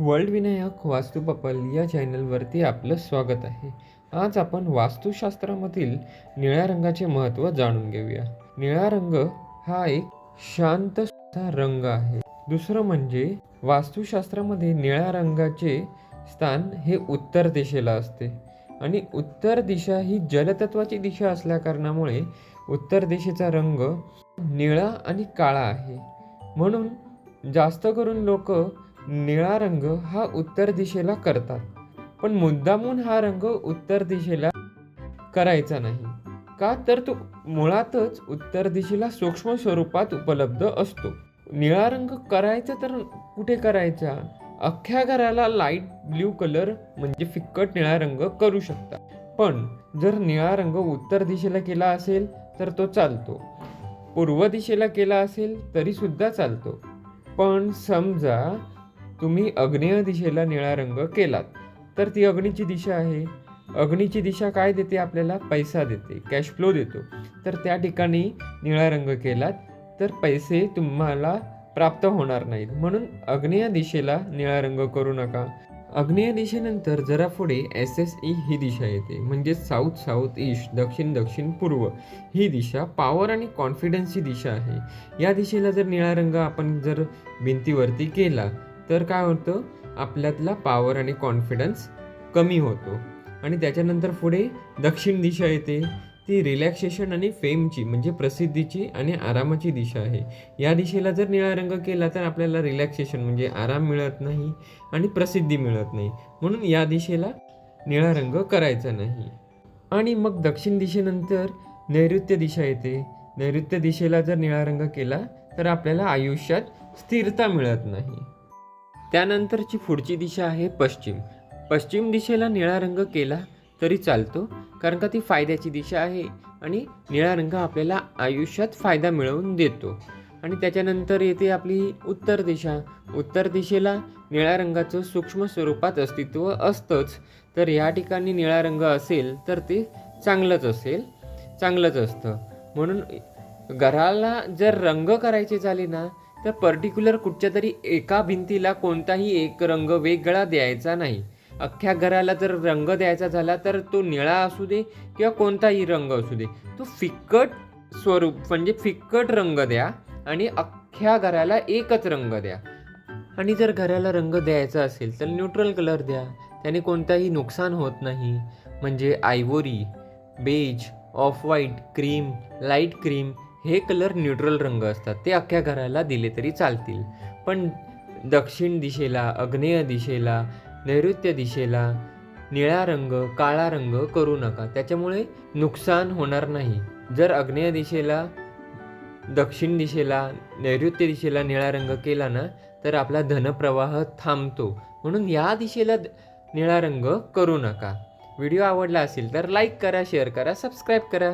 World Vinayak वास्तुपपल या चॅनलवरती आपलं स्वागत आहे. आज आपण वास्तुशास्त्रामधील निळ्या रंगाचे महत्त्व जाणून घेऊया. निळा रंग हा एक शांत रंग आहे. दुसरं म्हणजे वास्तुशास्त्रामध्ये निळ्या रंगाचे स्थान हे उत्तर दिशेला असते आणि उत्तर दिशा ही जलतत्वाची दिशा असल्या कारणामुळे उत्तर दिशेचा रंग निळा आणि काळा आहे. म्हणून जास्त करून लोक निळा रंग हा उत्तर दिशेला करतात. पण मुद्दामून हा रंग उत्तर दिशेला करायचा नाही. का तर तो मुळातच उत्तर दिशेला सूक्ष्म स्वरूपात उपलब्ध असतो. निळा रंग करायचा तर कुठे करायचा? अख्ख्या घराला लाइट ब्ल्यू कलर म्हणजे फिक्कट निळा रंग करू शकता. पण जर निळा रंग उत्तर दिशेला केला असेल तर तो चालतो. पूर्व दिशेला केला असेल तरी सुद्धा चालतो. पण समजा तुम्ही अग्नेय दिशेला निळा रंग केलात. तर ती अग्नीची दिशा आहे. अग्नीची दिशा काय देते? आपल्याला पैसा देते. कॅश फ्लो देतो. तर त्या ठिकाणी निळा रंग केलात. तर पैसे तुम्हाला प्राप्त होणार नाहीत. म्हणून अग्नेय दिशेला निळा रंग करू नका. अग्नेय दिशेनंतर जरा पुढे एस एस ई ही दिशा येते. म्हणजे साऊथ साऊथ ईस्ट दक्षिण दक्षिण पूर्व. ही दिशा पॉवर आणि कॉन्फिडन्सची दिशा आहे. या दिशेला जर निळा रंग आपण जर भिंतीवरती केला तर काय होतं? आपल्यातला पावर आणि कॉन्फिडन्स कमी होतो. आणि त्याच्यानंतर पुढे दक्षिण दिशा येते. ती रिलॅक्सेशन आणि फेमची म्हणजे प्रसिद्धीची आणि आरामाची दिशा आहे. या दिशेला जर निळा रंग केला तर आपल्याला रिलॅक्सेशन म्हणजे आराम मिळत नाही आणि प्रसिद्धी मिळत नाही. म्हणून या दिशेला निळा रंग करायचा नाही. आणि मग दक्षिण दिशेनंतर नैऋत्य दिशा येते. नैऋत्य दिशेला जर निळा रंग केला तर आपल्याला आयुष्यात स्थिरता मिळत नाही. त्यानंतरची पुढची दिशा आहे पश्चिम. पश्चिम दिशेला निळा रंग केला तरी चालतो कारण का ती फायद्याची दिशा आहे आणि निळा रंग आपल्याला आयुष्यात फायदा मिळवून देतो. आणि त्याच्यानंतर येते आपली उत्तर दिशा. उत्तर दिशेला निळ्या रंगाचं सूक्ष्म स्वरूपात अस्तित्व असतंच. तर या ठिकाणी निळा रंग असेल तर ते चांगलंच असेल चांगलंच असतं. म्हणून घराला जर रंग करायचे झाले ना तर पर्टिक्युलर कुठच्या तरी एका भिंतीला कोणताही एक रंग वेगळा द्यायचा नाही. अख्ख्या घराला जर रंग द्यायचा झाला तर तो निळा असू दे किंवा कोणताही रंग असू दे. तो फिक्कट स्वरूप म्हणजे फिक्कट रंग द्या आणि अख्ख्या घराला एकच रंग द्या. आणि जर घराला रंग द्यायचा असेल तर न्यूट्रल कलर द्या. त्याने कोणताही नुकसान होत नाही. म्हणजे ivory beige off white cream light cream हे कलर न्यूट्रल रंग असतात. ते अख्ख्या घराला दिले तरी चालतील. पण दक्षिण दिशेला अग्नेय दिशेला नैऋत्य दिशेला निळा रंग काळा रंग करू नका. त्याच्यामुळे नुकसान होणार नाही. जर अग्नेय दिशेला दक्षिण दिशेला नैऋत्य दिशेला निळा रंग केला ना तर आपला धनप्रवाह थांबतो. म्हणून या दिशेला द- निळा रंग करू नका. व्हिडिओ आवडला असेल तर लाईक करा शेअर करा सबस्क्राईब करा.